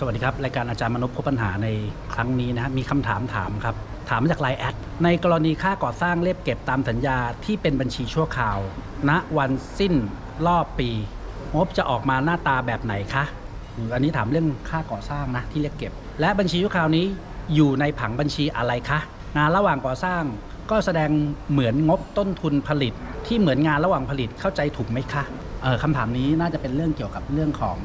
สวัสดีครับ รายการอาจารย์มนุษย์พบปัญหาในครั้งนี้นะฮะมีคำถามถามครับ ถามมาจากไลน์แอดในกรณีค่าก่อสร้างเรียบเก็บตามสัญญาที่เป็นบัญชีชั่วคราว ณวันสิ้นรอบปีงบจะออกมาหน้าตาแบบไหนคะอืมอันนี้ถามเรื่องค่าก่อสร้างนะที่เรียกเก็บ และบัญชีชั่วคราวนี้อยู่ในผังบัญชีอะไรคะงานระหว่างก่อสร้างก็แสดงเหมือนงบต้นทุนผลิต ที่เหมือนงานระหว่างผลิตเข้าใจถูกไหมคะเออคำถามนี้น่าจะเป็นเรื่องเกี่ยวกับเรื่องของ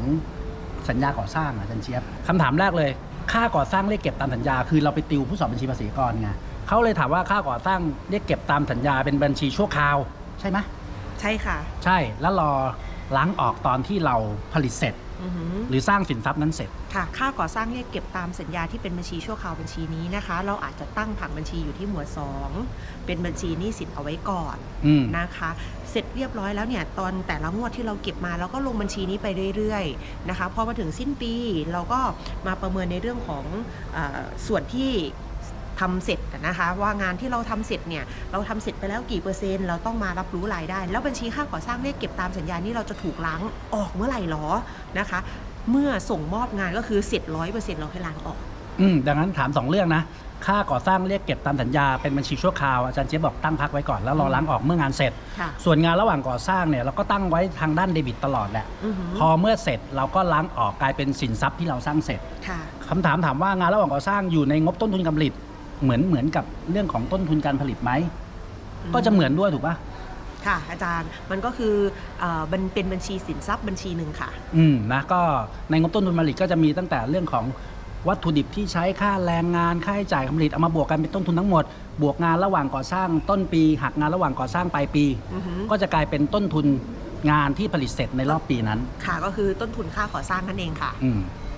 สัญญาก่อสร้างอาจารย์เชียบคำถามแรกเลย ค่าก่อสร้างเรียกเก็บตามสัญญา คือเราไปติวผู้สอบบัญชีภาษีก่อนไงเขาเลยถามว่าค่าก่อสร้างเรียกเก็บตามสัญญาเป็นบัญชีชั่วคราว ใช่ไหมใช่ค่ะ ใช่แล้วรอล้างออกตอนที่เราผลิตเสร็จอือ หือหรือสร้างสินทรัพย์นั้นเสร็จ ค่ะ ค่าก่อสร้างเรียกเก็บตามสัญญาที่เป็นบัญชีชั่วคราวบัญชีนี้นะคะ เราอาจจะตั้งผังบัญชีอยู่ที่หมวด2 เป็นบัญชีหนี้สินเอาไว้ก่อนอืมนะคะ เสร็จเรียบร้อยแล้วเนี่ยตอนแต่ละงวดที่เราเก็บมาเราก็ลงบัญชีนี้ไปเรื่อยๆนะคะพอมาถึงสิ้นปีเราก็มาประเมินในเรื่องของเออส่วนที่ ทำเสร็จนะคะว่างานที่เราทำเสร็จเนี่ยเราทำเสร็จไปแล้วกี่เปอร์เซ็นต์เราต้องมารับรู้รายได้ แล้วบัญชีค่าก่อสร้างเรียกเก็บตามสัญญานี้เราจะถูกล้างออกเมื่อไหร่หรอนะคะ เมื่อส่งมอบงานก็คือเสร็จร้อยเปอร์เซ็นต์เราให้ล้างออกอืมดังนั้นถามสองเรื่องนะค่าก่อสร้างเรียกเก็บตามสัญญาเป็นบัญชีชั่วคราวอาจารย์เจี๊ยบบอกตั้งพักไว้ก่อนแล้วรอล้างออกเมื่องานเสร็จค่ะส่วนงานระหว่างก่อสร้างเนี่ยเราก็ตั้งไว้ทางด้านเดบิตตลอดแหละอือหือพอเมื่อเสร็จเราก็ล้างออกกลายเป็นสินทรัพย์ที่เราสร้างเสร็จค่ะคำถามถามว่างานระหว่างก่อสร้างอยู่ในงบต้นทุนการผลิต เหมือนเหมือนกับเรื่องของต้นทุนการผลิตไหม ก็จะเหมือนด้วยถูกปะค่ะ อาจารย์มันก็คือเออมันเป็นบัญชีสินทรัพย์บัญชีหนึ่งค่ะ อืมนะก็ในงบต้นทุนการผลิตก็จะมีตั้งแต่เรื่องของวัตถุดิบที่ใช้ค่าแรงงานค่าใช้จ่ายการผลิตเอามาบวกกันเป็นต้นทุนทั้งหมด บวกงานระหว่างก่อสร้างต้นปีหักงานระหว่างก่อสร้างปลายปี อือหือก็จะกลายเป็นต้นทุนงานที่ผลิตเสร็จในรอบปีนั้น ค่ะก็คือต้นทุนค่าก่อสร้างนั่นเองค่ะ อืม